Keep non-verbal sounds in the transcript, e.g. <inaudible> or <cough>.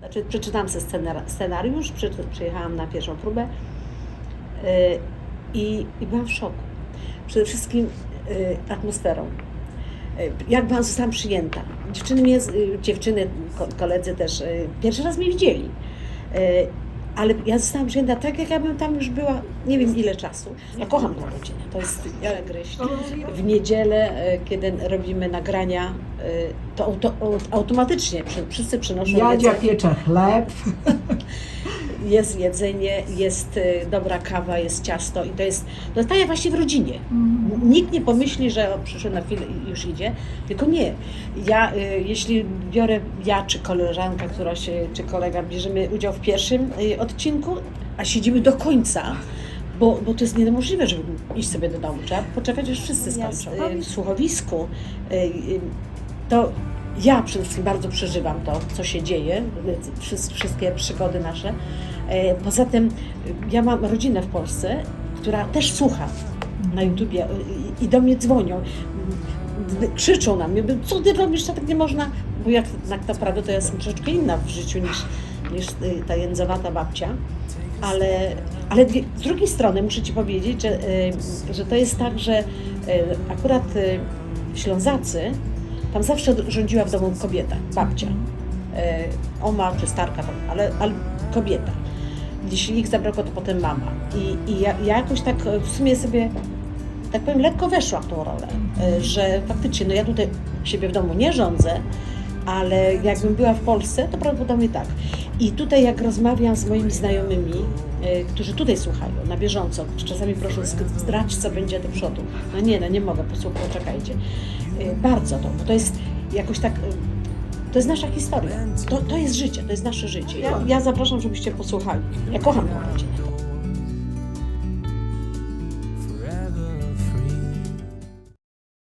Znaczy, przeczytałam sobie scenar- scenariusz, przy, przyjechałam na pierwszą próbę y, i, i byłam w szoku. Przede wszystkim y, atmosferą. Y, Jak byłam, zostałam przyjęta. Dziewczyny, mnie, dziewczyny ko- koledzy też pierwszy raz mnie widzieli. Ale ja zostałam przyjęta tak, jak ja bym tam już była nie wiem ile czasu. Ja kocham tę rodzinę. To jest Jolek Gryś. W niedzielę, e, kiedy robimy nagrania, e, to auto, automatycznie wszyscy przynoszą Jadzia jedzenie. piecze chleb. <laughs> Jest jedzenie, jest e, dobra kawa, jest ciasto i to jest, jak właśnie w rodzinie. Nikt nie pomyśli, że o, przyszedł na chwilę i już idzie, tylko nie. Ja, e, jeśli biorę ja czy koleżanka, która się, czy kolega bierzemy udział w pierwszym e, odcinku, a siedzimy do końca, bo, bo to jest niemożliwe, żeby iść sobie do domu. Trzeba poczekać, aż wszyscy skończą. W słuchowisku to ja przede wszystkim bardzo przeżywam to, co się dzieje, wszy- wszystkie przygody nasze. E, Poza tym e, ja mam rodzinę w Polsce, która też słucha na YouTubie e, i- do mnie dzwonią. Krzyczą na mnie, co ty robisz, tak nie można, bo jak tak naprawdę to ja jestem troszeczkę inna w życiu niż, niż ta jędzowata babcia. Ale, ale z drugiej strony muszę Ci powiedzieć, że, że to jest tak, że akurat Ślązacy, tam zawsze rządziła w domu kobieta, babcia. E, Oma czy starka, tam, ale, ale kobieta. Jeśli ich zabrakło, to potem mama. I, i ja, ja jakoś tak e, w sumie sobie, tak powiem, lekko weszłam w tą rolę, e, że faktycznie, no ja tutaj siebie w domu nie rządzę, ale jakbym była w Polsce, to prawdopodobnie tak. I tutaj jak rozmawiam z moimi znajomymi, e, którzy tutaj słuchają na bieżąco, czasami proszę zdradź, co będzie do przodu. No nie, no nie mogę, posłuchaj, poczekajcie. E, Bardzo to, bo to jest jakoś tak, e, to jest nasza historia. To, to jest życie, to jest nasze życie. Ja, ja zapraszam, żebyście posłuchali. Ja kocham tę rodzinę.